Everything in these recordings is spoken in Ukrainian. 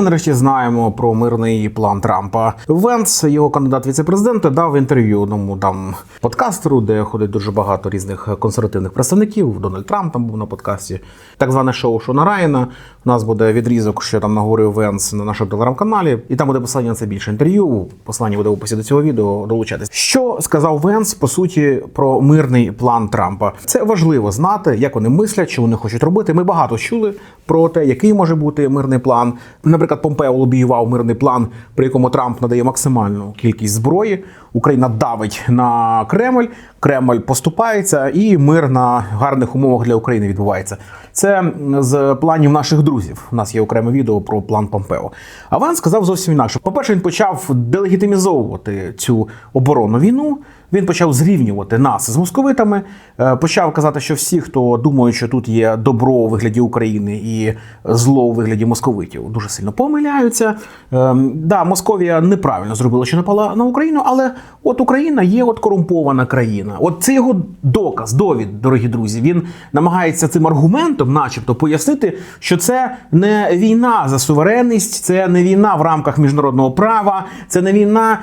ми нарешті знаємо про мирний план Трампа. Венс, його кандидат віце-президента, дав інтерв'ю одному там подкастеру, де ходить дуже багато різних консервативних представників. Дональд Трамп там був на подкасті. Так зване шоу Шона Райана. У нас буде відрізок, що там наговорив Венс на нашому телеграм-каналі, і там буде посилання на це більше інтерв'ю. Посилання буде в описі до цього відео. Долучайтесь. Що сказав Венс по суті про мирний план Трампа? Це важливо знати, як вони мислять, що вони хочуть робити. Ми багато чули про те, який може бути мирний план. Наприклад, Помпео лобіював мирний план, при якому Трамп надає максимальну кількість зброї. Україна давить на Кремль, Кремль поступається, і мир на гарних умовах для України відбувається. Це з планів наших друзів. У нас є окреме відео про план Помпео. А Ван сказав зовсім інакше. По-перше, він почав делегітимізовувати цю оборонну війну. Він почав зрівнювати нас з московитами, е, почав казати, що всі, хто думають, що тут є добро у вигляді України і зло у вигляді московитів, дуже сильно помиляються. Ем, Да, Московія неправильно зробила, що напала на Україну, але от Україна є от корумпована країна. От це його доказ, довід, дорогі друзі. Він намагається цим аргументом, начебто, пояснити, що це не війна за суверенність, це не війна в рамках міжнародного права, це не війна,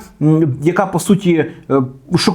яка по суті е,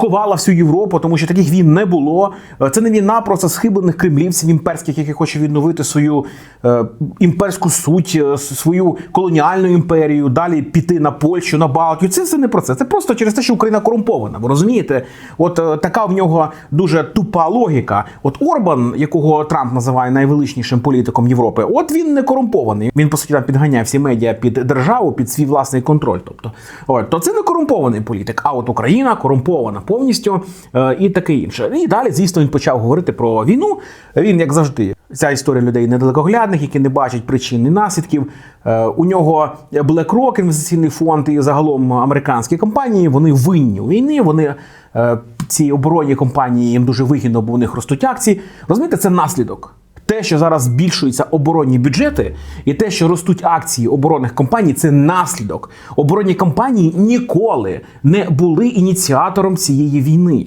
шокувала всю Європу, тому що таких війн не було. Е, Це не війна просто схиблених кремлівців імперських, які хочуть відновити свою е, імперську суть, е, свою колоніальну імперію, далі піти на Польщу, на Балтію. Це все не про це. Це просто через те, що Україна корумпована. Ви розумієте? От така в нього дуже тупа логіка. От Орбан, якого Трамп називає найвеличнішим політиком Європи, от він не корумпований. Він по суті там підганяє всі медіа під державу, під свій власний контроль. Тобто, от, то це не корумпований політик. А от Україна корумпована повністю е, і таке інше. І далі, звісно, він почав говорити про війну. Він, як завжди, ця історія людей недалекоглядних, які не бачать причин і наслідків. Е, У нього BlackRock, інвестиційний фонд і загалом американські компанії вони винні у війни. Вони е, ці оборонні компанії їм дуже вигідно, бо у них ростуть акції. Розумієте, це наслідок. Те, що зараз збільшуються оборонні бюджети, і те, що ростуть акції оборонних компаній, це наслідок. Оборонні компанії ніколи не були ініціатором цієї війни.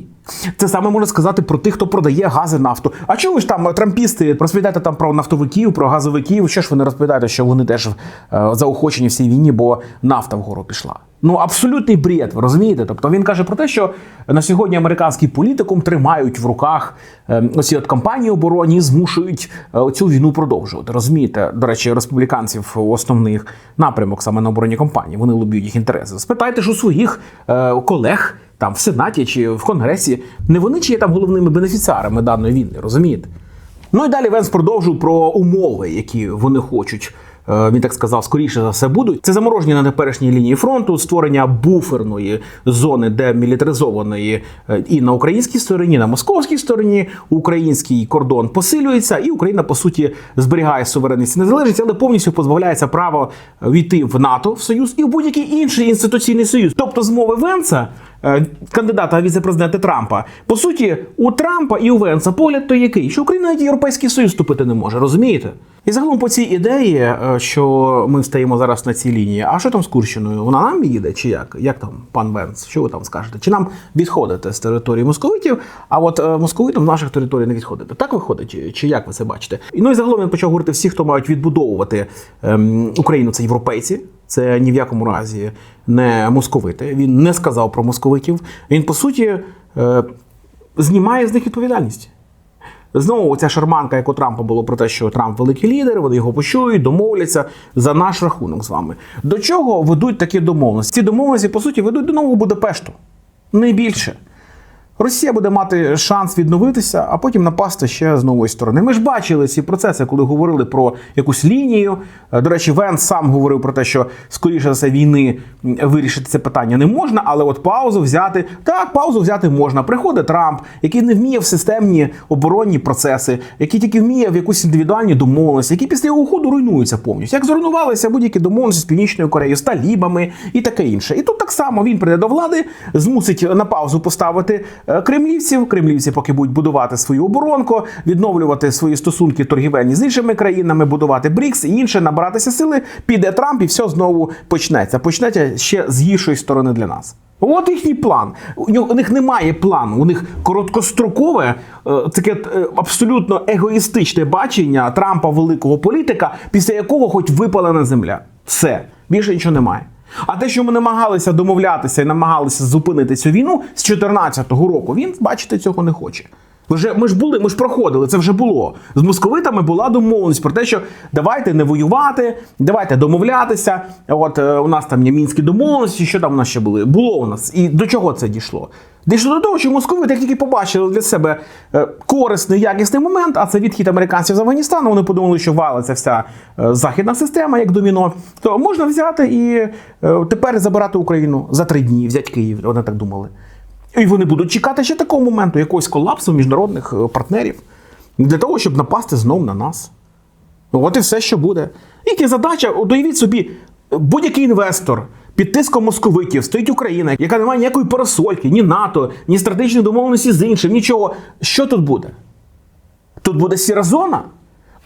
Це саме можна сказати про тих, хто продає гази нафту. А чому ж там трампісти розповідаєте там про нафтовиків, про газовиків? Що ж ви не розповідаєте, що вони теж е, заохочені в цій війні, бо нафта вгору пішла? Ну абсолютний бред, ви розумієте? Тобто він каже про те, що на сьогодні американський політикум тримають в руках е, оці от компанії оборонні, змушують е, цю війну продовжувати. Розумієте? До речі, республіканців основних напрямок саме на оборонні компанії. Вони лобіють їх інтереси. Спитайте ж у своїх е, колег там в Сенаті чи в Конгресі. Не вони чи є там головними бенефіціарами даної війни, розумієте? Ну і далі Венс продовжив про умови, які вони хочуть. Е, Він так сказав, скоріше за все будуть. Це замороження на теперішній лінії фронту, створення буферної зони демілітаризованої е, і на українській стороні, і на московській стороні. Український кордон посилюється, і Україна по суті зберігає суверенність і незалежність, але повністю позбавляється права війти в НАТО в Союз і в будь-який інший інституційний союз. Тобто, з мови Венса. е, Кандидата віце-президента Трампа по суті у Трампа і у Венса погляд той який, що Україна навіть Європейський Союз вступити не може, розумієте? І загалом по цій ідеї, е, що ми стоїмо зараз на цій лінії, а що там з Курщиною? Вона нам їде чи як? Як там, пан Венс? Що ви там скажете? Чи нам відходити з території московитів? А от е, московитам наших територій не відходити? Так виходить, чи як ви це бачите? І ну і загалом він почав говорити всі, хто мають відбудовувати ем, Україну, це європейці. Це ні в якому разі не московити. Він не сказав про московитів. Він по суті е, знімає з них відповідальність. Знову ця шарманка, як у Трампа було про те, що Трамп великий лідер, вони його почують, домовляться за наш рахунок з вами. До чого ведуть такі домовленості? Ці домовленості, по суті, ведуть до нового Будапешту. Не більше. Росія буде мати шанс відновитися, а потім напасти ще з нової сторони. Ми ж бачили ці процеси, коли говорили про якусь лінію. Е, До речі, Венс сам говорив про те, що скоріше за все війни вирішити це питання не можна, але от паузу взяти так, паузу взяти можна. Приходить Трамп, який не вміє в системні оборонні процеси, який тільки вміє в якусь індивідуальні домовленості, які після його уходу руйнуються повністю. Як зруйнувалися будь-які домовленості з північною Кореєю, з талібами і таке інше. І тут так само він прийде до влади, змусить на паузу поставити кремлівців. Кремлівці поки будуть будувати свою оборонку, відновлювати свої стосунки торгівельні з іншими країнами, будувати БРІКС і інше, набиратися сили. Піде Трамп, і все знову почнеться. Почнеться ще з гіршої сторони для нас. От їхній план. У них немає плану. У них короткострокове, е, таке е, абсолютно егоїстичне бачення Трампа великого політика, після якого хоч випалена земля. Все, більше нічого немає. А те, що ми намагалися домовлятися і намагалися зупинити цю війну з 2014 року, він, бачите, цього не хоче. Вже ми ж були, ми ж проходили, це вже було. З московитами була домовленість про те, що давайте не воювати, давайте домовлятися. От е, у нас там є мінські домовленості, що там у нас ще були? Було у нас. І до чого це дійшло? Дійшло до того, що московити як тільки побачили для себе е, корисний, якісний момент, а це відхід американців з Афганістану. Вони подумали, що валиться вся е, західна система як доміно. То можна взяти і тепер забирати Україну за три дні, взяти Київ. Вони так думали. І вони будуть чекати ще такого моменту, якогось колапсу міжнародних е, партнерів, для того, щоб напасти знов на нас. От і все, що буде. Яка задача, уявіть собі, будь-який інвестор під тиском московитів стоїть Україна, яка не має ніякої парасольки, ні НАТО, ні стратегічної домовленості з іншим, нічого. Що тут буде? Тут буде сіра зона?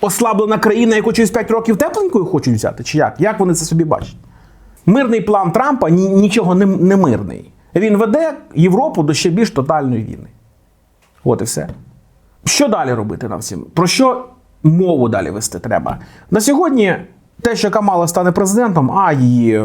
Ослаблена країна, яку через 5 років тепленькою хочуть взяти? Чи як? Як вони це собі бачать? Мирний план Трампа ні- нічого не, не мирний. Він веде Європу до ще більш тотальної війни. От і все. Що далі робити нам всім? Про що мову далі вести треба? На сьогодні те, що Камала стане президентом, а її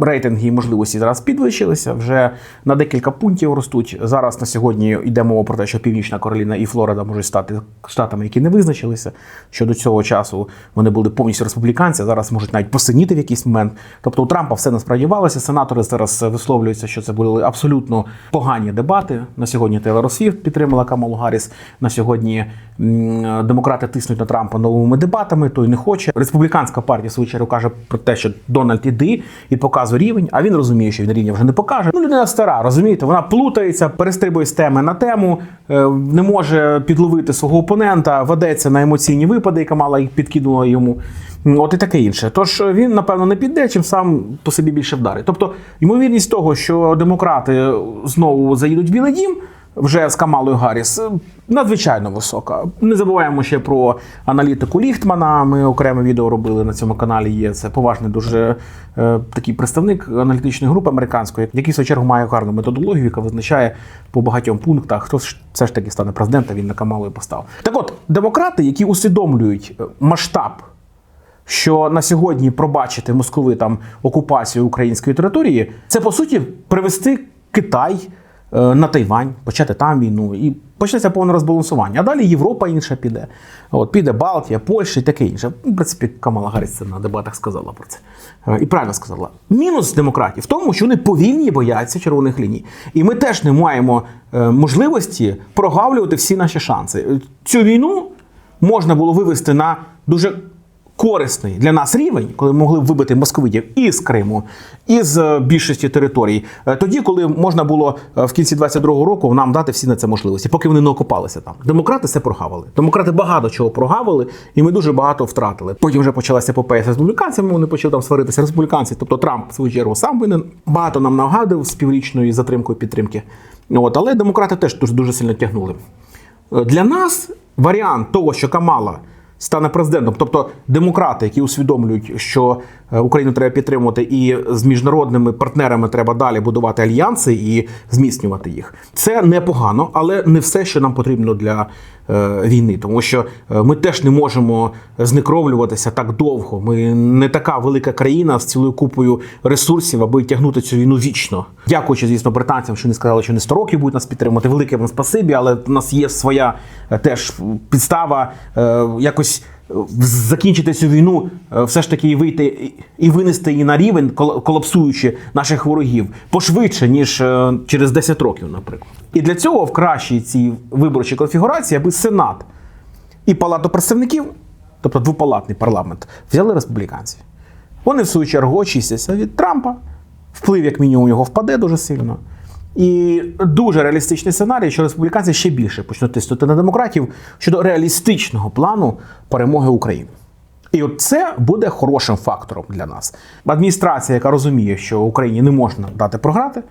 рейтинги і можливості зараз підвищилися, вже на декілька пунктів ростуть. Зараз на сьогодні йде мова про те, що Північна Кароліна і Флорида можуть стати штатами, які не визначилися. Що до цього часу вони були повністю республіканці, зараз можуть навіть посиніти в якийсь момент. Тобто у Трампа все не сподівалося. Сенатори зараз висловлюються, що це були абсолютно погані дебати. На сьогодні Тейлор Свіфт підтримала Камалу Гарріс. На сьогодні демократи тиснуть на Трампа новими дебатами, той не хоче. Республіканська партія свою каже про те, що Дональд іди і показує рівень, а він розуміє, що він рівня вже не покаже. Ну, людина стара, розумієте, вона плутається, перестрибує з теми на тему, е, не може підловити свого опонента, ведеться на емоційні випади, і Камала їх підкинула йому. От і таке інше. Тож е, він, напевно, не піде, чим сам по собі більше вдарить. Тобто, ймовірність того, що демократи знову заїдуть в Білий Дім, вже з Камалою Гарріс е, надзвичайно висока. Не забуваємо ще про аналітику Ліхтмана. Ми окреме відео робили на цьому каналі. Є це поважний дуже е, такий представник аналітичної групи американської, який в свою чергу має гарну методологію, яка визначає по багатьом пунктах, хто ж все ж таки стане президентом. Він на Камалою постав. Так от демократи, які усвідомлюють е, масштаб що на сьогодні пробачити московитам окупацію української території, це по суті привести Китай на Тайвань, почати там війну і почнеться повне розбалансування. А далі Європа інша піде. От піде Балтія, Польща і таке інше. В принципі, Камала Гарріс це на дебатах сказала про це. Е, І правильно сказала. Мінус демократів в тому, що вони повільні бояться червоних ліній. І ми теж не маємо е, можливості прогавлювати всі наші шанси. Е, Цю війну можна було вивести на дуже корисний для нас рівень, коли ми могли вибити московитів із Криму, із е, більшості територій, е, тоді, коли можна було е, в кінці 22-го року нам дати всі на це можливості, поки вони не окопалися там. Демократи це прогавили. Демократи багато чого прогавили, і ми дуже багато втратили. Потім вже почалася епопея з республіканцями. Вони почали там сваритися республіканці. Тобто Трамп в свою чергу сам винен багато нам нагадив з піврічною затримкою підтримки. От, але демократи теж дуже дуже сильно тягнули. Для нас варіант того, що Камала стане президентом, тобто демократи, які усвідомлюють, що Україну треба підтримувати, і з міжнародними партнерами треба далі будувати альянси і зміцнювати їх. Це непогано, але не все, що нам потрібно для е, війни, тому що е, ми теж не можемо знекровлюватися так довго. Ми не така велика країна з цілою купою ресурсів, аби тягнути цю війну вічно. Дякуючи, звісно, британцям, що вони сказали, що не 100 років будуть нас підтримувати. Велике вам спасибі, але в нас є своя е, теж підстава е, якось. Закінчити цю війну, е, все ж таки і вийти і- винести її на рівень, кол- колапсуючи наших ворогів пошвидше, ніж е, через 10 років, наприклад. І для цього в кращій цій виборчій конфігурації, аби Сенат і Палату представників, тобто двопалатний парламент, взяли республіканці. Вони, в свою чергу, очистяться від Трампа, вплив, як мінімум, його впаде дуже сильно. І дуже реалістичний сценарій, що республіканці ще більше почнуть тиснути на демократів щодо реалістичного плану перемоги України. І от це буде хорошим фактором для нас. Адміністрація, яка розуміє, що Україні не можна дати програти,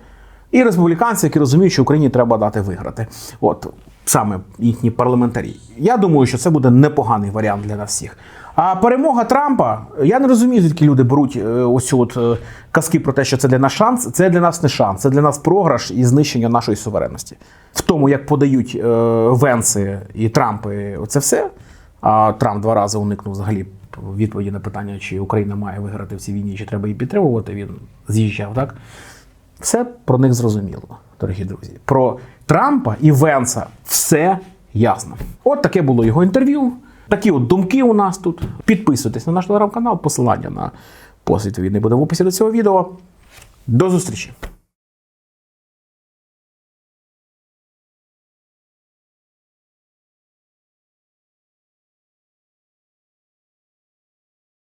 і республіканці, які розуміють, що Україні треба дати виграти. От саме їхні парламентарі. Я думаю, що це буде непоганий варіант для нас всіх. А перемога Трампа, я не розумію, звідки люди беруть е, ось от е, казки про те, що це для нас шанс. Це для нас не шанс, це для нас програш і знищення нашої суверенності. В тому, як подають е, Венси і Трампи, це все. А Трамп два рази уникнув взагалі відповіді на питання, чи Україна має виграти в цій війні, чи треба її підтримувати, він з'їжджав, так? Все про них зрозуміло, дорогі друзі. Про Трампа і Венса все ясно. От таке було його інтерв'ю. Такі от думки у нас тут. Підписуйтесь на наш телеграм-канал, посилання на посвід війни буде в описі до цього відео. До зустрічі!